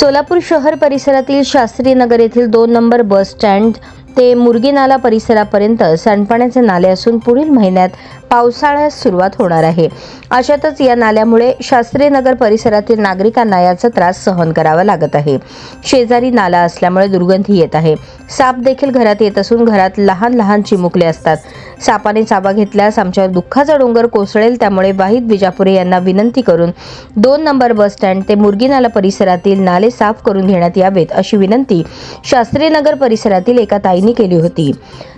सोलापूर शहर परिसरातील शास्त्री नगर येथील दोन नंबर बस स्टँड ते मुर्गी नाला परिसरापर्यंत सांडपाण्याचे नाले असून पुढील महिन्यात पावसाळ्यास सुरुवात होणार आहे. अशातच या नाल्यामुळे शास्त्री नगर परिसरातील नागरिकांना याचा त्रास सहन करावा लागत आहे. शेजारी नाला असल्यामुळे दुर्गंधी येत आहे. साप देखील घरात येत असून घरात लहान लहान चिमुकले असतात. सापाने चाबा घेतल्यास आमच्यावर दुःखाचा डोंगर कोसळेल त्यामुळे वाहिद बिजापुरे यांना विनंती करून दोन नंबर बस स्टँड ते मुरगीनाला परिसरातील नाले साफ करून घेण्यात यावेत अशी विनंती शास्त्रीनगर परिसरातील एका ताई ताईंनी केली होती.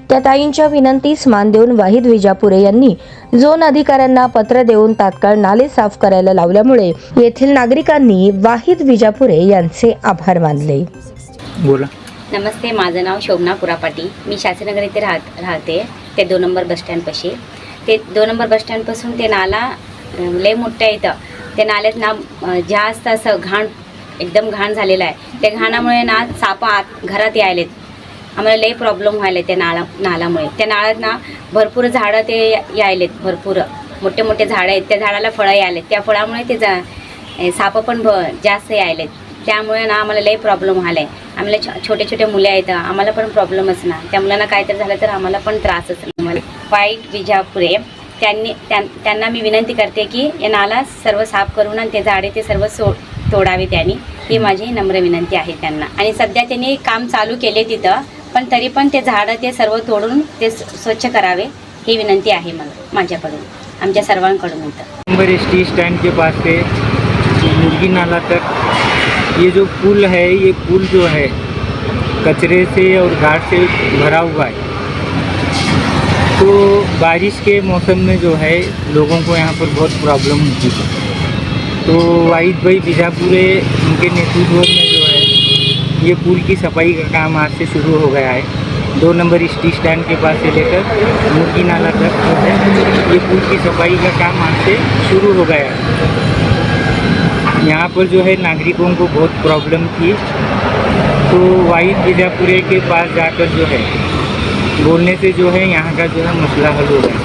त्या ताईंच्या विनंतीस मान देऊन वाहिद विजापुरे यांनी झोन अधिकाऱ्यांना पत्र देऊन तात्काळ नाले साफ करायला लावल्यामुळे येथील नागरिकांनी वाहिद विजापुरे यांचे आभार मानले. बोला. नमस्ते माझं नाव शोभना पुरापाटी. मी शास्त्रीनगर येथे राहत राहते. ते दोन नंबर बसस्टँडपाशी ते दोन नंबर बसस्टँडपासून ते नाला लय मोठं आहे इथं. ते नाल्यात ना जास्त असं घाण एकदम घाण झालेलं आहे. त्या घाणामुळे ना सापा आत घरात यायलेत. आम्हाला लई प्रॉब्लेम व्हायला त्या नाळा नालामुळे. त्या नाळात ना भरपूर झाडं ते यायलेत भरपूर. मोठे मोठे झाडं आहेत. त्या झाडाला फळं यायलेत. त्या फळामुळे ते जा साप पण भ जास्त यायलेत. त्यामुळे ना आम्हाला लई प्रॉब्लेम व्हायला आहे आम्हाला छो- छोटे छोटे मुले आहेत. आम्हाला पण प्रॉब्लेमच ना त्या मुलांना काहीतरी झालं तर आम्हाला पण त्रासच ना मला वाईट विजापुरे. त्यांनी त्यां त्यांना मी विनंती करते की या नाला सर्व साफ करून आणि ते झाडे ते सर्व सो तोडावे त्यांनी. ही माझी नम्र विनंती आहे त्यांना. आणि सध्या त्यांनी काम चालू केले तिथं. पण तरी पण ते झाडं ते सर्व तोडून ते स्वच्छ करावे ही विनंती आहे मला माझ्याकडून आमच्या सर्वांकडून इथं नंबर एस टी स्टैंड के पास से मुर्गी नाला तक ये जो पुल है ये पुल जो है कचरे से और घाट से भरा हुआ है। तो बारिश के मौसम में जो है लोगों को यहाँ पर बहुत प्रॉब्लम होती है। तो वाहिद भाई बीजापुरे उनके नेतृत्व में ये पुल की सफ़ाई का काम आज से शुरू हो गया है। दो नंबर स्टी स्टैंड के पास से लेकर मुर्गी नाला तक जो है, ये पुल की सफ़ाई का काम आज से शुरू हो गया है। यहाँ पर जो है नागरिकों को बहुत प्रॉब्लम थी। तो वाहिद बीजापुरे के पास जाकर जो है, बोलने से जो है यहाँ का जो है मसला हल हो गया।